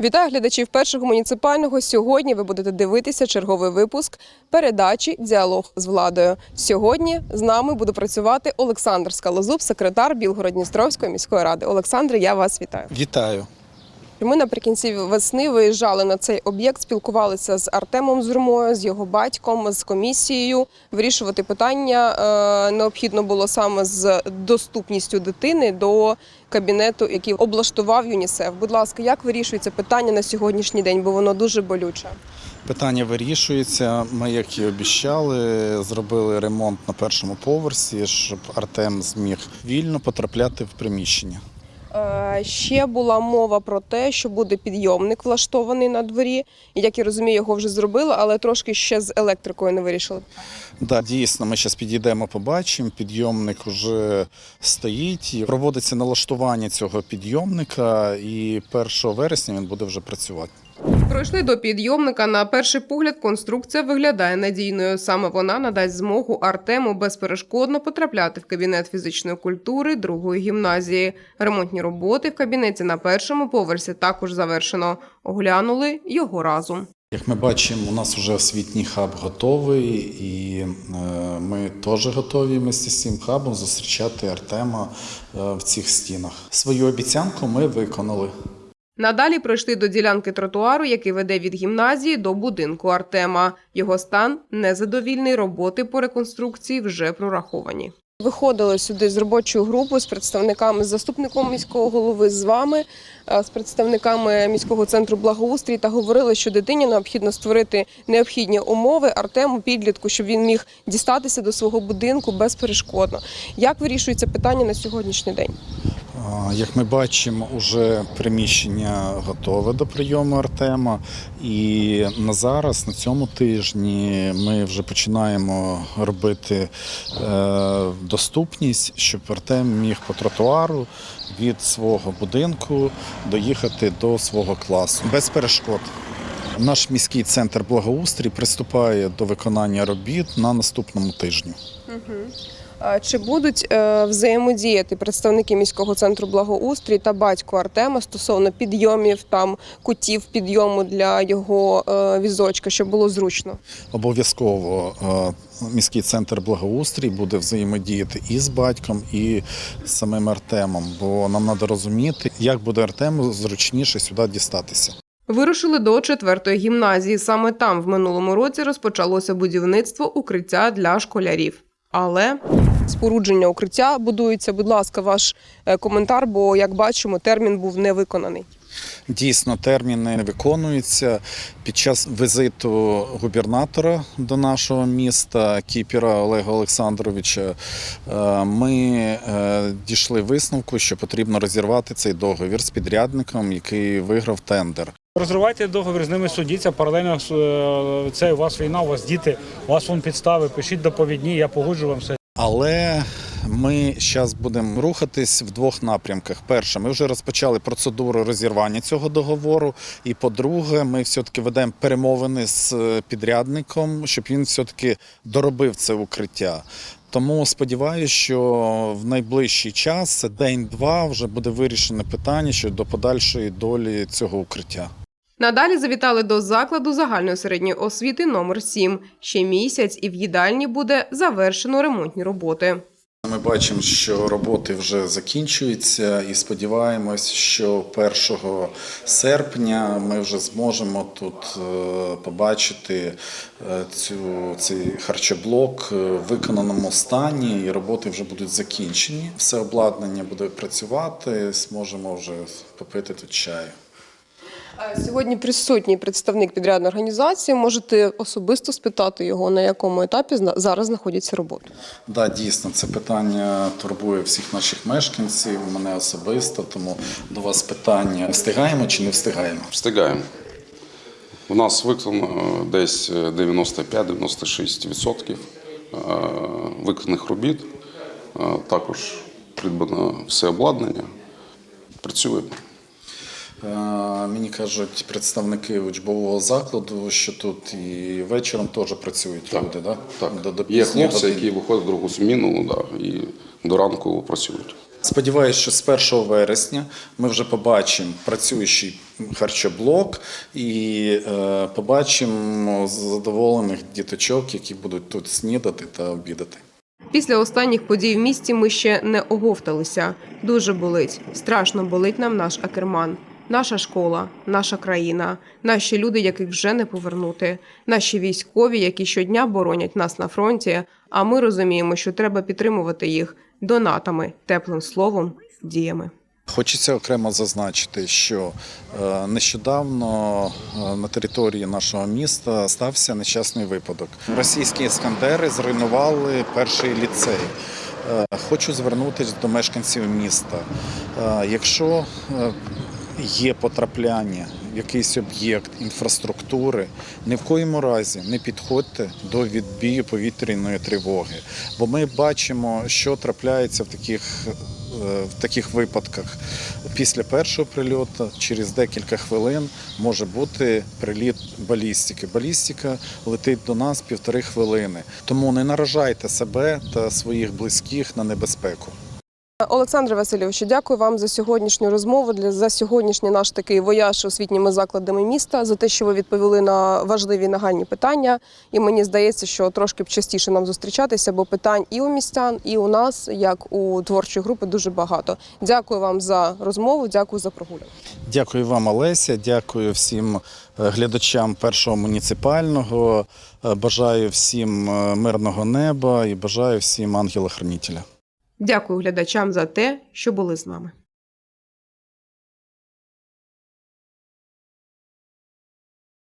Вітаю глядачів першого муніципального. Сьогодні ви будете дивитися черговий випуск передачі Діалог з владою. Сьогодні з нами буде працювати Олександр Скалозуб, секретар Білгород-Дністровської міської ради. Олександре, я вас вітаю. Вітаю. Ми наприкінці весни виїжджали на цей об'єкт, спілкувалися з Артемом Зурмою, з його батьком, з комісією. Вирішувати питання е, необхідно було саме з доступністю дитини до кабінету, який облаштував ЮНІСЕФ. Будь ласка, як вирішується питання на сьогоднішній день, бо воно дуже болюче. Питання вирішується. Ми, як і обіцяли, зробили ремонт на першому поверсі, щоб Артем зміг вільно потрапляти в приміщення. Е, Ще була мова про те, що буде підйомник влаштований на дворі. Як я розумію, його вже зробили, але трошки ще з електрикою не вирішили. Да, дійсно, ми зараз підійдемо, побачимо. Підйомник вже стоїть. Проводиться налаштування цього підйомника, і 1 вересня він буде вже працювати. Пройшли до підйомника. На перший погляд конструкція виглядає надійною. Саме вона надасть змогу Артему безперешкодно потрапляти в кабінет фізичної культури другої гімназії. Ремонтні роботи в кабінеті на першому поверсі також завершено. Оглянули його разом. Як ми бачимо, у нас вже освітній хаб готовий, і е, ми теж готові вместе з цим хабом зустрічати Артема е, в цих стінах. Свою обіцянку ми виконали. Надалі пройшли до ділянки тротуару, який веде від гімназії до будинку Артема. Його стан незадовільний. Роботи по реконструкції вже прораховані. Виходили сюди з робочою групою з представниками, з заступником міського голови, з вами, е, з представниками міського центру благоустрій та говорили, що дитині необхідно створити необхідні умови Артему підлітку, щоб він міг дістатися до свого будинку безперешкодно. Як вирішується питання на сьогоднішній день? Як ми бачимо, уже приміщення готове до прийому Артема. І на зараз, на цьому тижні, ми вже починаємо робити е, доступність, щоб Артем міг по тротуару від свого будинку доїхати до свого класу без перешкод. Наш міський центр благоустрій приступає до виконання робіт на наступному тижні. Чи будуть е, взаємодіяти представники міського центру благоустрій та батько Артема стосовно підйомів там кутів підйому для його е, візочка, щоб було зручно? Обов'язково е, міський центр благоустрій буде взаємодіяти і з батьком, і з самим Артемом, бо нам треба розуміти, як буде Артему зручніше сюди дістатися. Вирушили до четвертої гімназії. Саме там в минулому році розпочалося будівництво укриття для школярів. Але спорудження укриття будується. Будь ласка, ваш е, коментар, бо як бачимо, термін був не виконаний. Дійсно, терміни не виконуються. Під час візиту губернатора до нашого міста Кіпіра Олега Олександровича е, ми е, дійшли висновку, що потрібно розірвати цей договір з підрядником, який виграв тендер. Розривайте договір з ними судіться. Паралельно е, це у вас війна, у вас діти, у вас вон підстави. Пишіть доповідні, я погоджу вам все. Але ми зараз будемо рухатись в двох напрямках. Перше, ми вже розпочали процедуру розірвання цього договору. І по-друге, ми все-таки ведемо перемовини з е, підрядником, щоб він все-таки доробив це укриття. Тому сподіваюся, що в найближчий час, день-два, вже буде вирішене питання щодо подальшої долі цього укриття. Надалі завітали до закладу загальної середньої освіти номер 7. Ще місяць, і в їдальні буде завершено ремонтні роботи. Ми бачимо, що роботи вже закінчуються, і сподіваємось, що 1 серпня ми вже зможемо тут е, побачити е, цю, цей харчоблок в виконаному стані, і роботи вже будуть закінчені. Все обладнання буде працювати, зможемо вже попити тут чаю. Сьогодні присутній представник підрядної організації. Можете особисто спитати його, на якому етапі зна- зараз знаходяться роботи. Да, дійсно, це питання турбує всіх наших мешканців, мене особисто, тому до вас питання: встигаємо чи не встигаємо? Встигаємо. У нас виконано десь 95-96% е, виконаних робіт. Е, Також придбано все обладнання. Працюємо. Е, Мені кажуть представники учбового закладу, що тут і вечором теж працюють люди, да? Так. До, до Є хлопці, які виходять в другу зміну да, і до ранку працюють. Сподіваюся, що з 1 вересня ми вже побачимо працюючий харчоблок і е, побачимо задоволених діточок, які будуть тут снідати та обідати. Після останніх подій в місті ми ще не оговталися. Дуже болить, страшно болить нам наш Акерман. Наша школа, наша країна, наші люди, яких вже не повернути, наші військові, які щодня боронять нас на фронті. А ми розуміємо, що треба підтримувати їх донатами, теплим словом, діями. Хочеться окремо зазначити, що е, нещодавно е, на території нашого міста стався нещасний випадок. Російські іскандери зруйнували перший ліцей. Е, Хочу звернутися до мешканців міста. Якщо є потрапляння в якийсь об'єкт інфраструктури, ні в коєму разі не підходьте до відбію повітряної тривоги, бо ми бачимо, що трапляється в таких, е, в таких випадках. Після першого прильоту, через декілька хвилин, може бути приліт балістики. Балістика летить до нас півтори хвилини. Тому не наражайте себе та своїх близьких на небезпеку. Олександре Васильовичу, дякую вам за сьогоднішню розмову, за сьогоднішній наш такий вояж освітніми закладами міста, за те, що ви відповіли на важливі нагальні питання. І мені здається, що трошки б частіше нам зустрічатися, бо питань і у містян, і у нас, як у творчої групи, дуже багато. Дякую вам за розмову, дякую за прогулянку. Дякую вам, Олеся. Дякую всім е, глядачам першого муніципального. Е, Бажаю всім е, мирного неба і бажаю всім ангела-хранителя. Дякую глядачам за те, що були з нами.